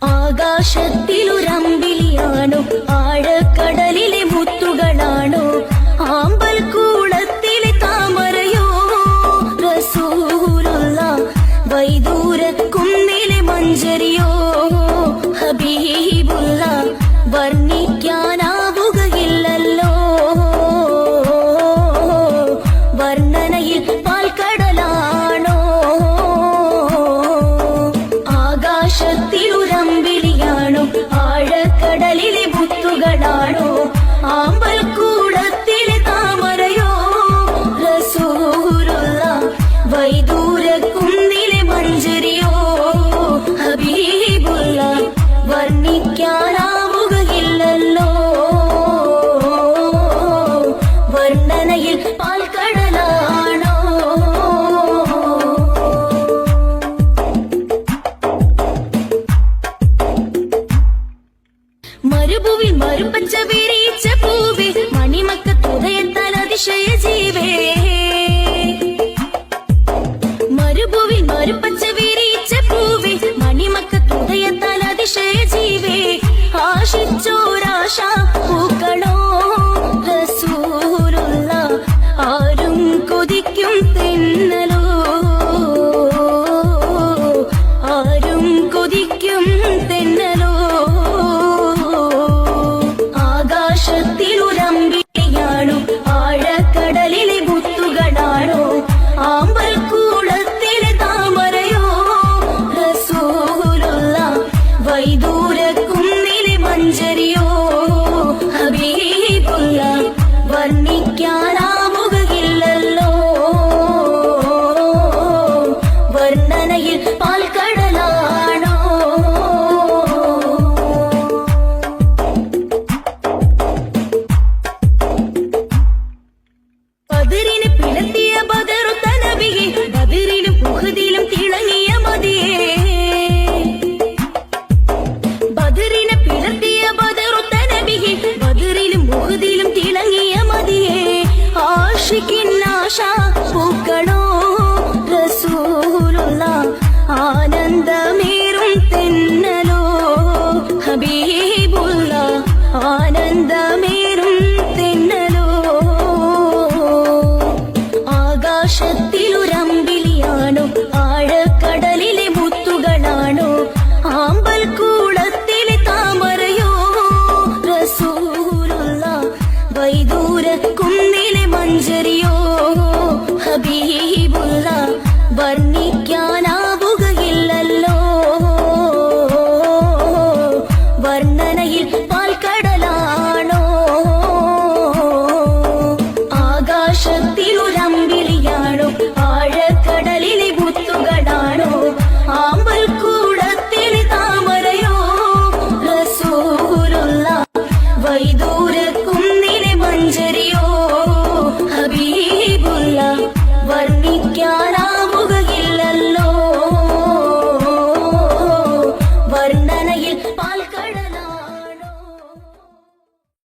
ആകാശത്തിലൊരമ്പിളിയാണോ ആഴക്കടലിലെ മുത്തുകളാണോ? ആമ്പൽ കൂടത്തിലെ താമരയോ? റസൂലുള്ള വൈദൂര കുന്നിലെ മഞ്ചരിയോ? മരുഭൂവിൽ മരുപ്പച്ച വിരിച്ച പൂവിൽ മണിമക്ക തുടയത്താൽ അതിശയ ബദറിന് പിളർത്തിയ തിളങ്ങിയ മതിയേ. തിളങ്ങിയ ആഷിക്കിന്നാശ പൂക്കളോ ആകാശത്തിലൊരമ്പിളിയാണോ